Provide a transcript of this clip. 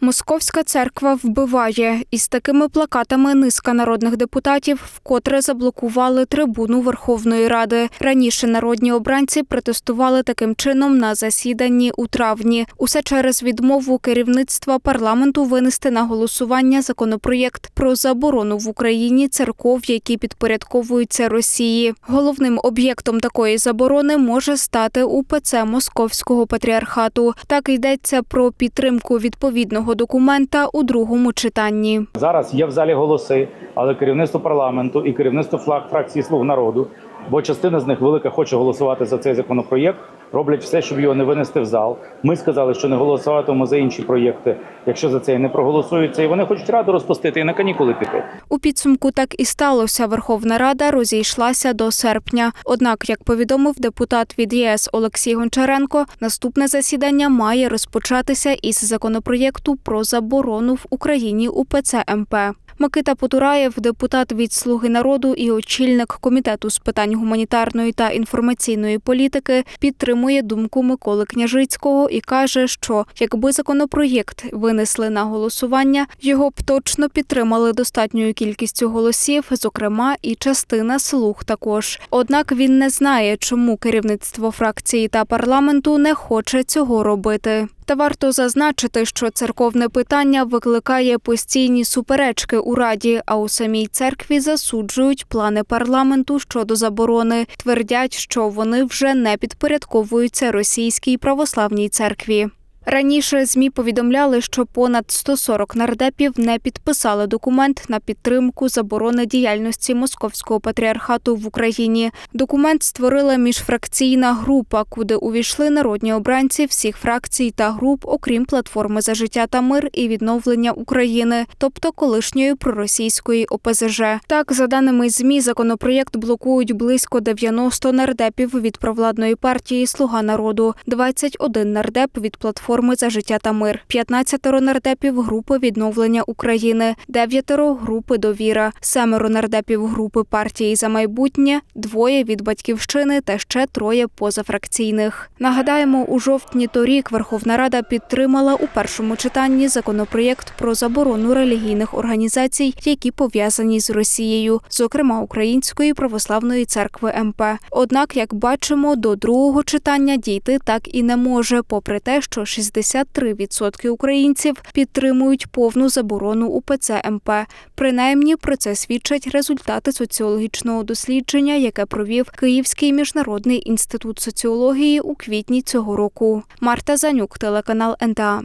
Московська церква вбиває. Із такими плакатами низка народних депутатів вкотре заблокували трибуну Верховної Ради. Раніше народні обранці протестували таким чином на засіданні у травні. Усе через відмову керівництва парламенту винести на голосування законопроєкт про заборону в Україні церков, які підпорядковуються Росії. Головним об'єктом такої заборони може стати УПЦ Московського патріархату. Так йдеться про підтримку відповідного документа у другому читанні. Зараз є в залі голоси, але керівництво парламенту і керівництво флаг фракції Слуг народу, бо частина з них велика хоче голосувати за цей законопроєкт, роблять все, щоб його не винести в зал. Ми сказали, що не голосуватимемо за інші проєкти, якщо за це не проголосуються, і вони хочуть раду розпустити і на канікули піти. У підсумку так і сталося. Верховна Рада розійшлася до серпня. Однак, як повідомив депутат від ЄС Олексій Гончаренко, наступне засідання має розпочатися із законопроєкту про заборону в Україні УПЦ МП. Микита Потураєв, депутат від Слуги народу і очільник комітету з питань гуманітарної та інформаційної політики, підтримує думку Миколи Княжицького і каже, що якби законопроєкт винесли на голосування, його б точно підтримали достатньою кількістю голосів, зокрема і частина слуг також. Однак він не знає, чому керівництво фракції та парламенту не хоче цього робити. Та варто зазначити, що церковне питання викликає постійні суперечки у раді, а у самій церкві засуджують плани парламенту щодо заборони. Твердять, що вони вже не підпорядковуються російській православній церкві. Раніше змі повідомляли, що понад 140 нардепів не підписали документ на підтримку заборони діяльності московського патріархату в Україні. Документ створила міжфракційна група, куди увійшли народні обранці всіх фракцій та груп, окрім платформи за життя та мир і відновлення України, тобто колишньої проросійської ОПЗЖ. Так, за даними змі, законопроєкт блокують близько 90 нардепів від провладної партії Слуга народу, 21 нардеп від платформи за життя та мир, 15 нардепів групи відновлення України, 9 групи довіра, 7 нардепів групи партії за майбутнє, двоє від батьківщини та ще троє позафракційних. Нагадаємо, у жовтні торік Верховна Рада підтримала у першому читанні законопроєкт про заборону релігійних організацій, які пов'язані з Росією, зокрема Української православної церкви МП. Однак, як бачимо, до другого читання дійти так і не може, попри те, що 63% українців підтримують повну заборону УПЦ МП. Принаймні про це свідчать результати соціологічного дослідження, яке провів Київський міжнародний інститут соціології у квітні цього року. Марта Занюк, телеканал НТА.